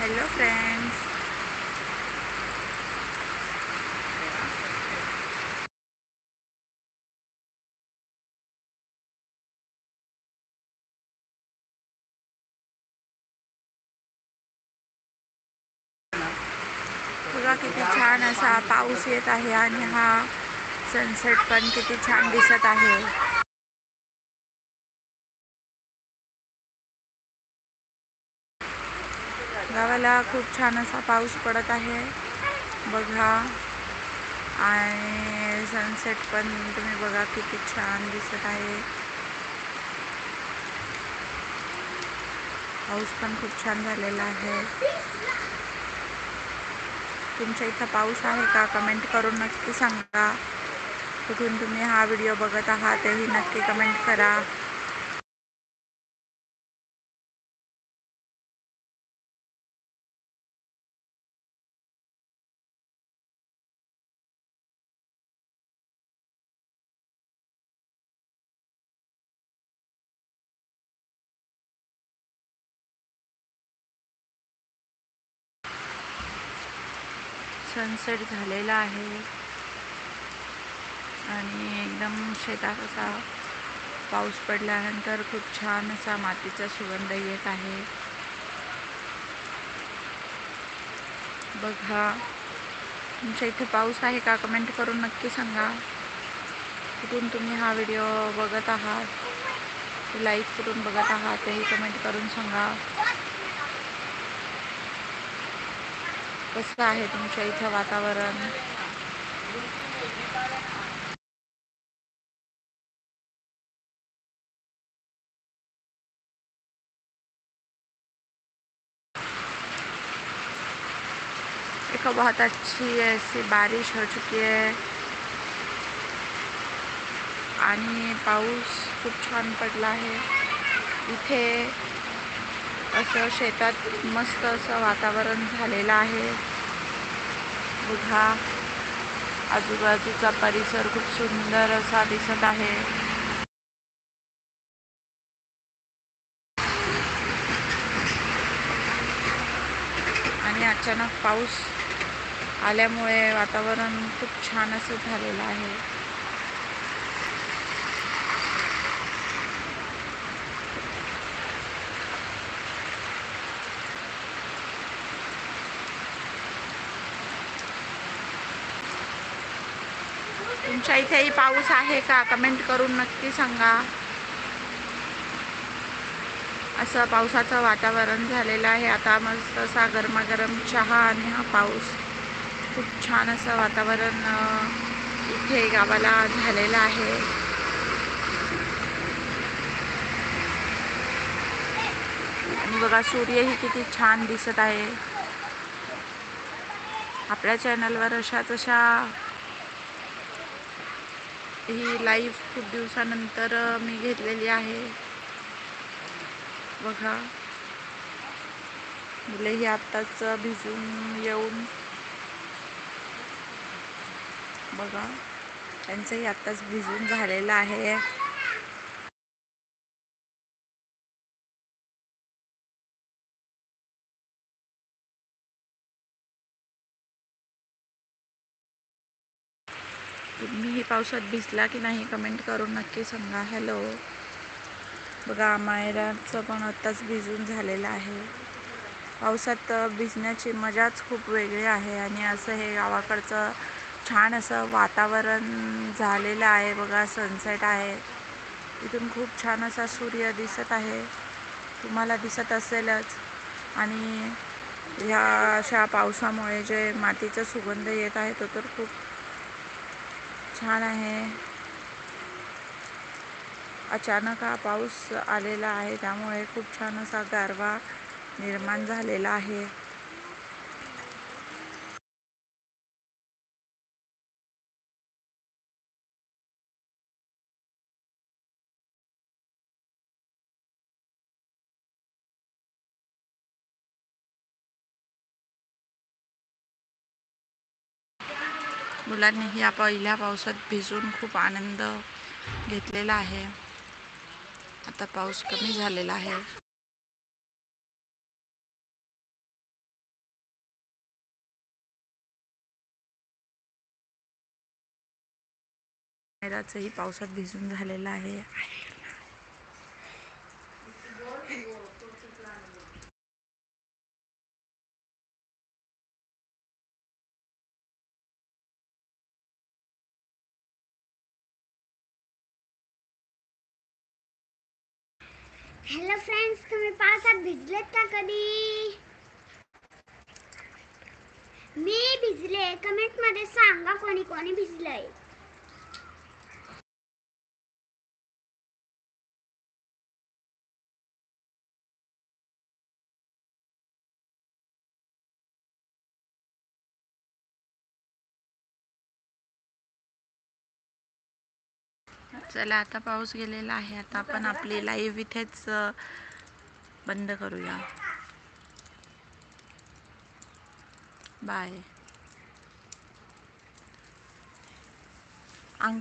Hello friends बघा किती छान असा पाऊस येत आहे आणि हा सनसेट पण किती छान दिसत आहे. गावाला खूप छान असा पाऊस पडत आहे. बघा. आणि सनसेट पण तुम्ही बघा किती छान दिसत आहे. पाऊस पण खूप छान झालेला आहे. तुमच्या इथं पाऊस आहे का? कमेंट करून नक्की सांगा. कुठून तुम्ही हा व्हिडिओ बघत आहात तेही नक्की कमेंट करा. सनसेट झालेला आहे. आणि एकदम शेतात असा पाऊस पडल्यानंतर खूप छान असा मातीचा सुगंध येत आहे. बघा तुमच्या इथे पाऊस आहे का? कमेंट करून नक्की सांगा. कुठून तुम्ही हा व्हिडिओ बघत आहात. लाईक करून बघत आहात तेही कमेंट करून सांगा. कसं आहे तुमच्या इथं वातावरण? एक बहुत अच्छी ऐसी बारिश हो चुकी है। आणि पाऊस खूप छान पडला आहे. इथे असं शेतात मस्त असं वातावरण झालेलं आहे. बघा आजूबाजूचा परिसर खूप सुंदर असा दिसत आहे. आणि अचानक पाऊस आल्यामुळे वातावरण खूप छान असं झालेलं आहे. तुमच्या इथेही पाऊस आहे का? कमेंट करून नक्की सांगा. असं पावसाचं वातावरण झालेलं आहे. आता मस्त असा गरमागरम चहा आणि हा पाऊस. खूप छान असं वातावरण इथे गावाला झालेलं आहे. आणि बघा सूर्यही किती छान दिसत आहे. आपल्या चॅनलवर अशाच अशा ही लाईव्ह खूप दिवसानंतर मी घेतलेली आहे. बघा. मुलेही आत्ताच भिजून येऊन. बघा. त्यांचंही आत्ताच भिजून झालेलं आहे. तुम्हीही पावसात भिजला की नाही कमेंट करून नक्की सांगा. हॅलो बघा मायराचं पण आत्ताच भिजून झालेलं आहे. पावसात भिजण्याची मजाच खूप वेगळी आहे आणि असं हे गावाकडचं छान असं वातावरण झालेलं आहे. बघा सनसेट आहे. इथून खूप छान असा सूर्य दिसत आहे. तुम्हाला दिसत असेलच. आणि ह्या अशा पावसामुळे जे मातीचा सुगंध येत आहे तो तर खूप छान आहे. अचानक हा पाऊस आलेला आहे त्यामुळे खूप छान असा गारवा निर्माण झालेला आहे. मुलांनीही या पहिल्या पावसात भिजून खूप आनंद घेतलेला आहे. आता पाऊस कमी झालेला आहे. पावसात भिजून झालेलं आहे. हॅलो फ्रेंड्स तुम्ही पावसात भिजलेत का कधी? मी भिजले. कमेंटमध्ये सांगा कोणी कोणी भिजलंय. चला आता पाऊस गेलेला आहे. आता आपण आपली लाईव्ह इथेच बंद करूया. बाय अंग